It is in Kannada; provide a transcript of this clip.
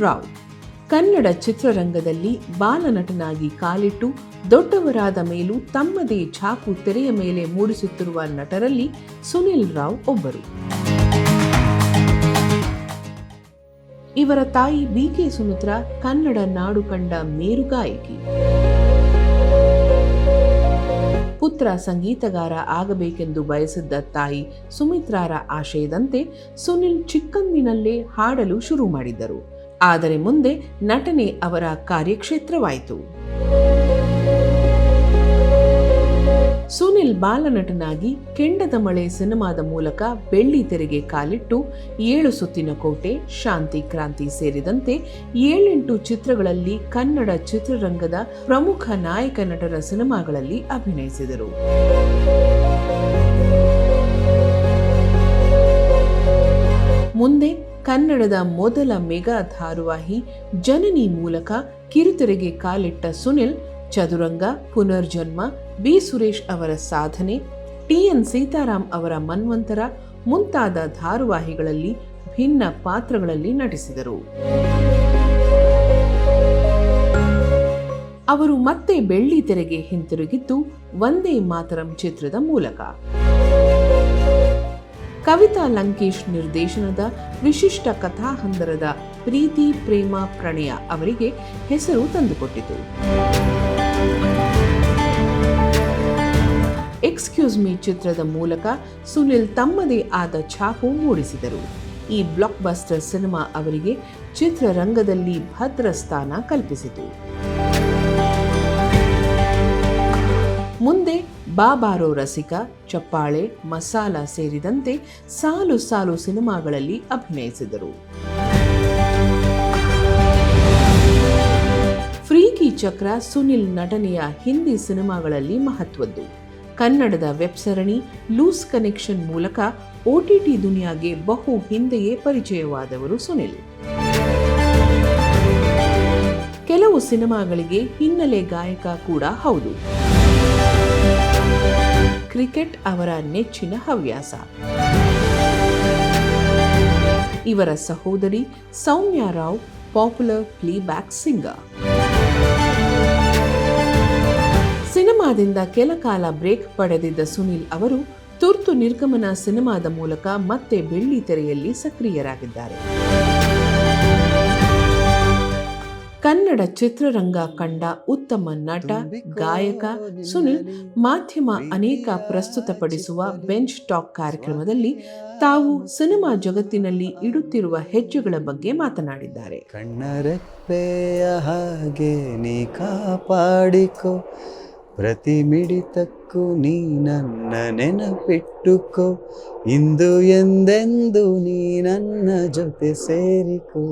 ರಾವ್. ಕನ್ನಡ ಚಿತ್ರರಂಗದಲ್ಲಿ ಬಾಲನಟನಾಗಿ ಕಾಲಿಟ್ಟು ದೊಡ್ಡವರಾದ ಮೇಲೂ ತಮ್ಮದೇ ಛಾಪು ತೆರೆಯ ಮೇಲೆ ಮೂಡಿಸುತ್ತಿರುವ ನಟರಲ್ಲಿ ಸುನಿಲ್ ರಾವ್ ಒಬ್ಬರು. ಇವರ ತಾಯಿ ಬಿಕೆ ಸುಮಿತ್ರ ಕನ್ನಡ ನಾಡು ಕಂಡ ಮೇರು ಗಾಯಕಿ. ಪುತ್ರ ಸಂಗೀತಗಾರ ಆಗಬೇಕೆಂದು ಬಯಸಿದ್ದ ತಾಯಿ ಸುಮಿತ್ರಾರ ಆಶಯದಂತೆ ಸುನಿಲ್ ಚಿಕ್ಕಂದಿನಲ್ಲೇ ಹಾಡಲು ಶುರು ಮಾಡಿದ್ದರು. ಆದರೆ ಮುಂದೆ ನಟನೆ ಅವರ ಕಾರ್ಯಕ್ಷೇತ್ರವಾಯಿತು. ಸುನಿಲ್ ಬಾಲನಟನಾಗಿ ಕೆಂಡದ ಮಳೆ ಸಿನಿಮಾದ ಮೂಲಕ ಬೆಳ್ಳಿ ತೆರೆಗೆ ಕಾಲಿಟ್ಟು ಏಳು ಸುತ್ತಿನ ಕೋಟೆ, ಶಾಂತಿ ಕ್ರಾಂತಿ ಸೇರಿದಂತೆ ಏಳೆಂಟು ಚಿತ್ರಗಳಲ್ಲಿ ಕನ್ನಡ ಚಿತ್ರರಂಗದ ಪ್ರಮುಖ ನಾಯಕ ನಟರ ಸಿನಿಮಾಗಳಲ್ಲಿ ಅಭಿನಯಿಸಿದರು. ಮುಂದೆ ಕನ್ನಡದ ಮೊದಲ ಮೆಗಾ ಧಾರಾವಾಹಿ ಜನನಿ ಮೂಲಕ ಕಿರುತೆರೆಗೆ ಕಾಲಿಟ್ಟ ಸುನಿಲ್, ಚದುರಂಗ, ಪುನರ್ಜನ್ಮ, ಬಿ ಸುರೇಶ್ ಅವರ ಸಾಧನೆ, ಟಿಎನ್ ಸೀತಾರಾಮ್ ಅವರ ಮನ್ವಂತರ ಮುಂತಾದ ಧಾರಾವಾಹಿಗಳಲ್ಲಿ ಭಿನ್ನ ಪಾತ್ರಗಳಲ್ಲಿ ನಟಿಸಿದರು. ಅವರು ಮತ್ತೆ ಬೆಳ್ಳಿ ತೆರೆಗೆ ಹಿಂತಿರುಗಿದ್ದು ಒಂದೇ ಮಾತರಂ ಚಿತ್ರದ ಮೂಲಕ. ಕವಿತಾ ಲಂಕೇಶ್ ನಿರ್ದೇಶನದ ವಿಶಿಷ್ಟ ಕಥಾಹಂದರದ ಪ್ರೀತಿ, ಪ್ರೇಮ, ಪ್ರಣಯ ಅವರಿಗೆ ಹೆಸರು ತಂದುಕೊಟ್ಟಿತು. ಎಕ್ಸ್ಕ್ಯೂಸ್ ಮೀ ಚಿತ್ರದ ಮೂಲಕ ಸುನಿಲ್ ತಮ್ಮದೇ ಆದ ಛಾಪು ಮೂಡಿಸಿದರು. ಈ ಬ್ಲಾಕ್ ಬಸ್ಟರ್ ಸಿನಿಮಾ ಅವರಿಗೆ ಚಿತ್ರರಂಗದಲ್ಲಿ ಭದ್ರ ಸ್ಥಾನ ಕಲ್ಪಿಸಿತು. ಮುಂದೆ ಬಾಬಾರೋ ರಸಿಕ, ಚಪ್ಪಾಳೆ, ಮಸಾಲ ಸೇರಿದಂತೆ ಸಾಲು ಸಾಲು ಸಿನಿಮಾಗಳಲ್ಲಿ ಅಭಿನಯಿಸಿದರು. ಫ್ರೀಕಿ ಚಕ್ರ ಸುನಿಲ್ ನಟನೆಯ ಹಿಂದಿ ಸಿನಿಮಾಗಳಲ್ಲಿ ಮಹತ್ವದ್ದು. ಕನ್ನಡದ ವೆಬ್ ಸರಣಿ ಲೂಸ್ ಕನೆಕ್ಷನ್ ಮೂಲಕ ಒಟಿಟಿ ದುನಿಯಾಗೆ ಬಹು ಹಿಂದೆಯೇ ಪರಿಚಯವಾದವರು ಸುನಿಲ್. ಕೆಲವು ಸಿನಿಮಾಗಳಿಗೆ ಹಿನ್ನೆಲೆ ಗಾಯಕ ಕೂಡ ಹೌದು. ಕ್ರಿಕೆಟ್ ಅವರ ನೆಚ್ಚಿನ ಹವ್ಯಾಸ. ಇವರ ಸಹೋದರಿ Soumya Rao popular playback singer ಸಿನಿಮಾದಿಂದ ಕೆಲ ಕಾಲ ಬ್ರೇಕ್ ಪಡೆದಿದ್ದ ಸುನಿಲ್ ಅವರು ತುರ್ತು ನಿರ್ಗಮನ ಸಿನಿಮಾದ ಮೂಲಕ ಮತ್ತೆ ಬೆಳ್ಳಿ ತೆರೆಯಲ್ಲಿ ಸಕ್ರಿಯರಾಗಿದ್ದಾರೆ. ಕನ್ನಡ ಚಿತ್ರರಂಗ ಕಂಡ ಉತ್ತಮ ನಟ ಗಾಯಕ ಸುನಿಲ್ ಮಾಧ್ಯಮ ಅನೇಕ ಪ್ರಸ್ತುತಪಡಿಸುವ ಬೆಂಚ್ ಟಾಕ್ ಕಾರ್ಯಕ್ರಮದಲ್ಲಿ ತಾವು ಸಿನಿಮಾ ಜಗತ್ತಿನಲ್ಲಿ ಇಡುತ್ತಿರುವ ಹೆಜ್ಜೆಗಳ ಬಗ್ಗೆ ಮಾತನಾಡಿದ್ದಾರೆ. ಕಣ್ಣರೆಪ್ಪೆಯ ಹಾಗೆ ನೀ ಕಾಪಾಡಿಕೋ ಪ್ರತಿ ಮಿಡಿತಕ್ಕೂ ನೀ ನನ್ನ ನೆನಪಿಟ್ಟುಕೋ ಇಂದು ಎಂದೆಂದು ನೀ ನನ್ನ ಜೊತೆ ಸೇರಿಕೋ.